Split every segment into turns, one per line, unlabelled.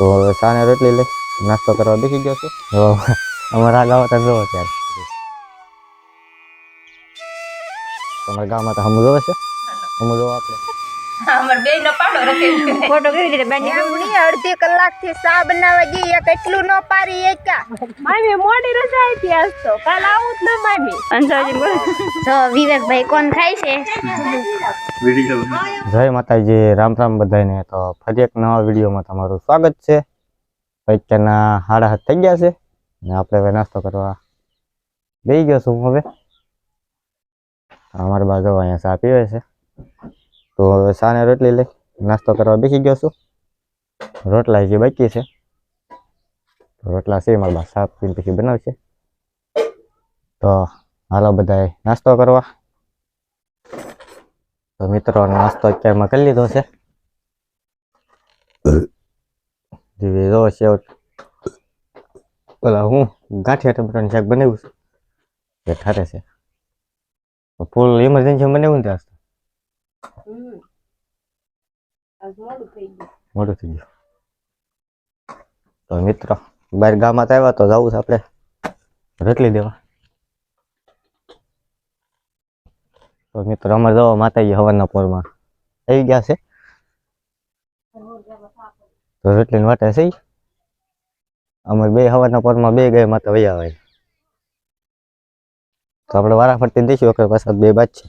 તો હવે સાને રોટલી લઈ, નાસ્તો કરવા બેસી ગયો છું. તો અમારા ગામ તો જોવો ત્યારે. તમારા ગામમાં તો હમ જોવે છે? હમ જોવો આપણે.
અમાર બે નો પાડો રખે.
ફોટો કેવી રીતે બાંધી
એમની અડધી કલાકથી ચા બનાવવા જઈએ એટલું ન પારી એકા.
મામી મોડી રજા હતી આજ તો. કાલ આવું જ ન મામી.
અંસાજી બોલ.
જો વિવેકભાઈ કોણ ખાય છે?
જય માતાજી રામ રામ બધાને તો ફરી એક નવા વિડીયોમાં તમારું સ્વાગત છે. અત્યારના હાડા હાથ થઈ ગયા છે ને આપણે હવે નાસ્તો કરવા બેસી ગયો છું હવે. અમારી બાજુ અહીંયા ચા પીવે છે. તો હવે સાને રોટલી લઈ નાસ્તો કરવા બેસી ગયો છું. રોટલા જે બાકી છે. રોટલા છે મારા બા સાપ પીને પછી બનાવશે. તો હાલો બધાએ નાસ્તો કરવા. તો મિત્રો નાસ્તો અત્યારમાં કરી લીધો છે. જેવી છે ઓલા હું ગાંઠિયા ટમેટાનું શાક બનાવ્યું છે. એ ઠારે છે. ફૂલ ઇમરજન્સી બનાવ્યું ને ત્યાં
મોડું થઈ ગયું
મોટું થઈ ગયું તો મિત્રો બહાર ગામમાં તો આવ્યા તો જવું છે આપણે. રોટલી દેવા તો મિત્રો, અમારે જો માતાજી હવાના પોરમાં આવી ગયા છે. તો રોટલીની વાટે છે. ઈ. અમારે બે હવાના પોરમાં બે ગયા માતા વૈયા હોય. તો આપણે વારા ફરતી દઈશું વખત પાછા બે બાદ છે.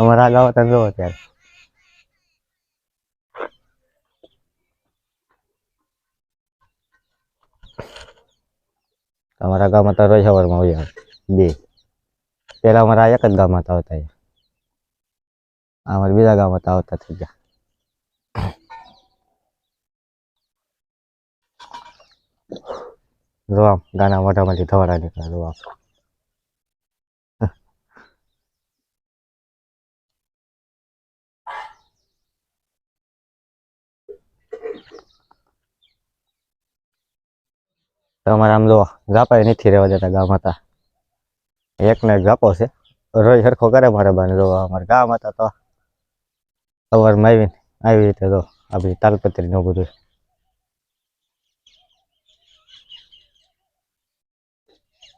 અમારા ગાવ તમે જોવો ત્યારે તમારા ગામમાં તો રોજ સવારમાં હોય બે. પેલા અમારા એક જ ગામમાં તો આવતા. અમારે બીજા ગામમાં આવતા થઈ ગયા. જો આમ ગાના મોઢામાંથી ધવાડા નીકળે જો આમ તમારે આમ જો ગાપાય નથી રહેવા દેતા ગામ હતા. એક ને એક ગાપો છે. રોજ સરખો કરે મારે બાને જો અમારે ગામ હતા તો સવારમાં આવીને આવી રીતે જો આપણી તાલપત્રી નું બધું.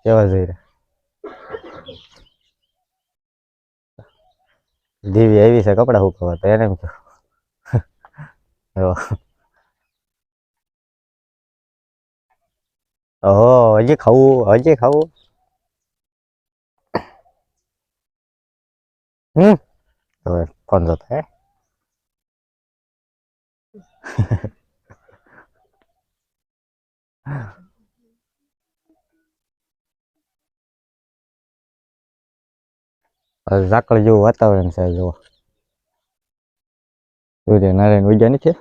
કેવા જઈ રહ્યા? દેવી આવી છે કપડા સુકવવા, તો એને એમ કહ્યું જો ઓહો હજી ખાવું હજી ખાવું હમ તો ફોન જોતો હે ઝાકળ જેવું વાતાવરણ છે જુઓ સૂર્ય નારાયણ ઉગ્યા નથી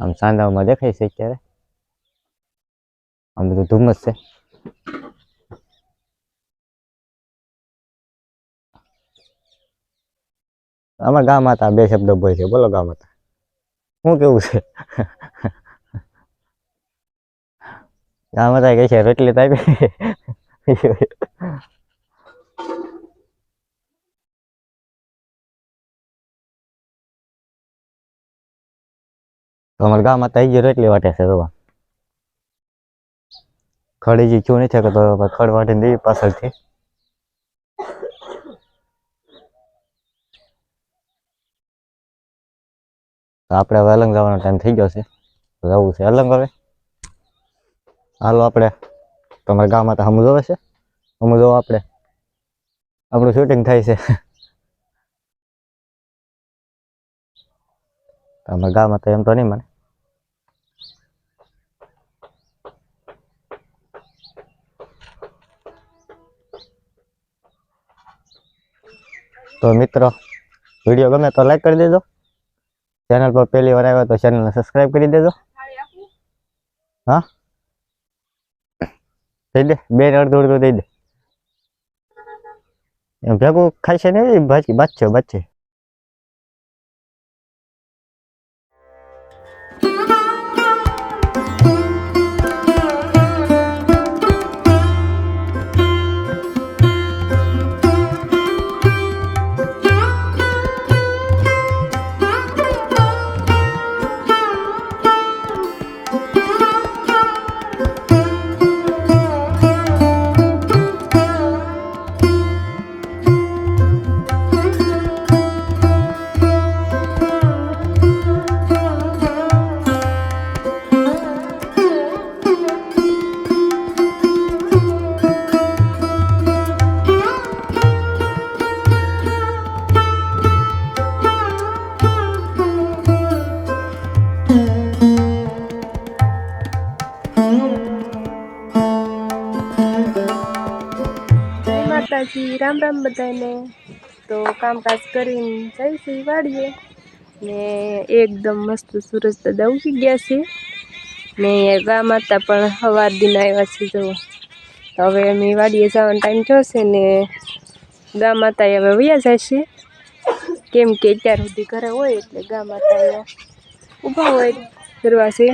આમ સાંધામાં દેખાય છે અત્યારે. આમ બધું ધુમ્મસ છે. અમારા ગામ હતા બે શબ્દ ભય છે. બોલો ગામ હતા શું કેવું છે? ગામ હતા કે છે, રોટલી તો તો અમારા ગામમાં તો હજી રોટલી વાટે છે જોવા. ખડી જે ચૂ નથી તો ખડ વાટીને દઈએ પાછળથી. આપણે હવે અલંગ જવાનો ટાઈમ થઈ ગયો છે. જવું છે અલંગ હવે. હાલો આપણે. તમારા ગામમાં તો હમ જોવે છે. હમ જોવો આપણે. આપણું શૂટિંગ થાય છે. અમારા ગામમાં તો એમ તો નહીં મને. તો મિત્રો, વીડિયો ગમે તો લાઈક કરી દેજો. ચેનલ પર પહેલી વાર આવ્યો તો ચેનલને સબસ્ક્રાઈબ કરી દેજો. હા? દઈ દે. બે અડધું અડધું દઈ દે. એમ ભેગું ખાય છે ને બાચી બાચશે બાચશે
માતાજી રામ રામ બધાને. તો કામકાજ કરીને જઈશું વાડીએ. ને એકદમ મસ્ત સુરજ દાદા ઉગી ગયા છે. ને ગા માતા પણ સવાર દિન આવ્યા છે જો હવે અમે વાડીએ જવાનો ટાઈમ થશે ને ગા માતા હવે વયા જશે કેમ કે અત્યાર સુધી ઘરે હોય એટલે ગા માતા ઊભા હોય, ફરવા છે.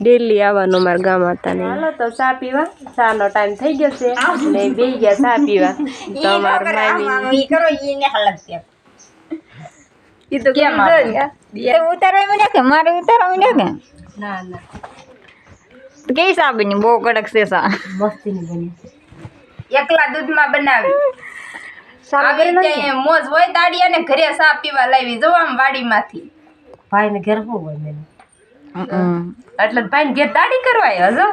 ડેલી આવવાનો મારા ગામ હતા ને હાલો તો ચા પીવા. ચા નો ટાઈમ થઈ ગયો છે. ને બે ગયા ચા પીવા. તો અમારા મામી
ઈ કરો ઈ ને હલક
ઈ તો કેમ
ઉતારવા મને કે મારે ઉતારવા મને કે
ના ના.
તો કેવી સા બની? બહુ કડક છે સા
એકલા દૂધમાં બનાવી. મોજ હોય દાડિયા ને ઘરે સા પીવા લાવી. જવા આમ વાડીમાંથી.
ભાઈ ને ઘેર હોય મેં
હમ.
એટલે ભાઈ ઘેર દાડી કરવાય હજો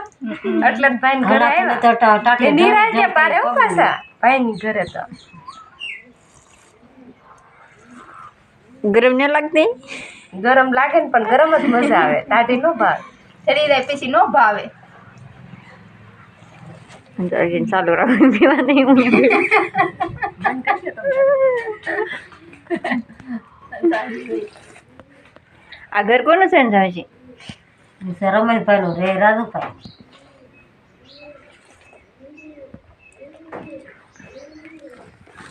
એટલે ભાઈ ઘરે આવ્યા. એ નિરાજે પારે હું પાછા ભાઈ ની ઘરે તો.
ગરમ ન લાગતી?
ગરમ લાગે ને પણ ગરમ જ મજા આવે. દાઢી નો ભાવે.
જાય પછી નો ભાવે.
ચાલુ રાખવાની પીવા નહીં હું આ ઘર કોનું છે ને છે?
રમેશભાઈનું રે રાજુભાઈ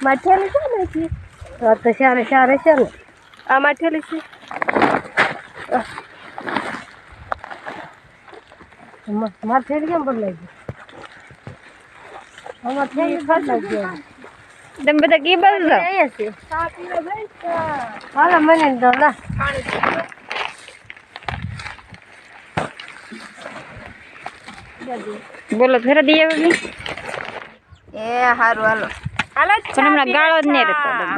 માઠેલી છે ને હજી?
તો તો સારે સારે છે ને
આ માઠેલી છે
માથેલી થેલી કેમ બદલાઈ ગઈ આમાં થેલી બદલાઈ ગઈ
તમે બધા કી
છે હાલો મને દો લા
બોલો ફેરા દઈએ આવે
એ હારું હાલો.
હાલો
પણ હમણાં ગાળો જ નહીં રહેતો બધા.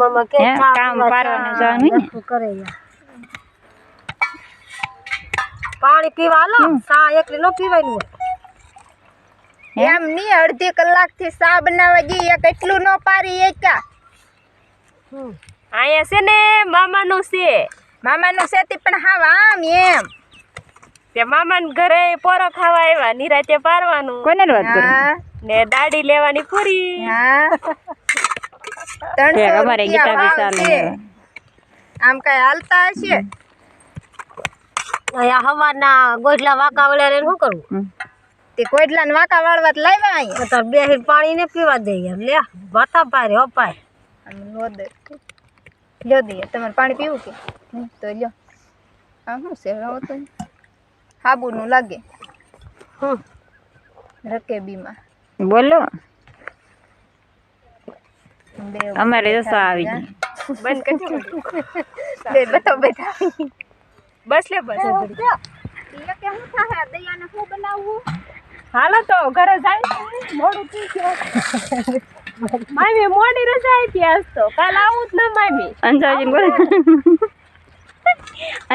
મામા કે
કામ પારવાનું જવાનું
કરે પાણી પીવા હાલો. સા એકલી ન પીવાની હોય.
એમ ની અડધી કલાકથી સા બનાવવા જઈએ એટલું નો પારી એકા.
અહીંયા છે ને મામાનું છે.
મામાનું સેતી પણ હાવ આમ એમ.
તે મામાના ઘરે પોરો ખાવા આવ્યા નિરાતે પારવાનું.
કોને વાત કરો?
ને દાડી લેવાની પૂરી.
હા.
તે
ત્રણસો
અમારે ગીતા
વિશાલ આમ કઈ હાલતા હશે?
અહીંયા હવાના ગોઠલા વાંકા વળ્યા શું કરવું
તે
તે ને વાંકા વાળવા તો લાવ્યા અહીંયા?
તો બે પાણી ને પીવા દે યાર લે. ભાતા પારે અપાય
લો દે. લ્યો દઈએ તમારે પાણી પીવું કે? તો લ્યો. આ શું છે? રહો તો હાબુનું લાગે. રકેબીમાં
બોલો. અમારે રસો આવી ગઈ
બસ
બે બતો બેઠા.
બસ લે બસ. હાલો તો ઘરે જાય. મોડું થઈ ગયું. મામી મોડી રજા આજ તો. કાલ આવું જ ના મામી.
અંજાજી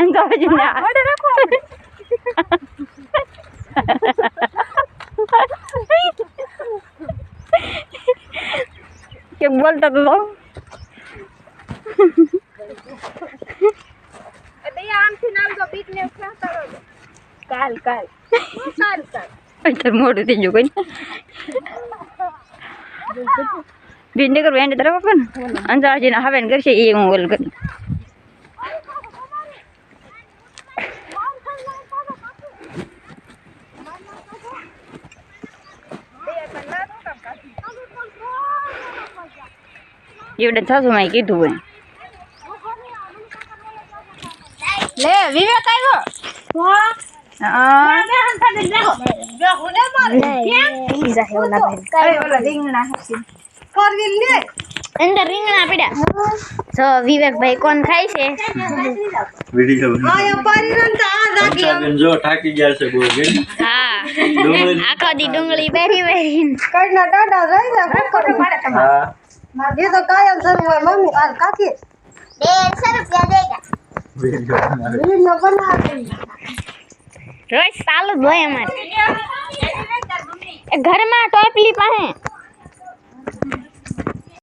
અંજાજી ને આ-
મોડે રાખો આપણે.
કે બોલતા તો જાઓ.
દયા આમથી નામ તો બીક ને ક્યાં કરો છો?
કાલ કાલ
શું કાલ કાલ
અત્યારે મોડું થઈ ગયું કોઈ ભીંડી કરવું એને તરફ આપે ને અંજાજી ને એવડે સાસુમાએ કીધું હોય.
લે વિવેક
અંદર રીંગણા પડ્યા જો વિવેકભાઈ કોણ ખાય છે?
વીડિયો જો થાકી ગયા છે બહુ બેન.
હા.
ડુંગળી.
આખો દી ડુંગળી બેરી બેરી
કડના દાદા રહી ને શું કરવું
तो
कायल તો કાયમ શરૂ હોય મમ્મી હાલ કાકી.
વીડિયો બનાવે.
વીડિયો બનાવી
રોજ ચાલુ જ હોય અમારે. ઘરમાં ટોપલી પાસે.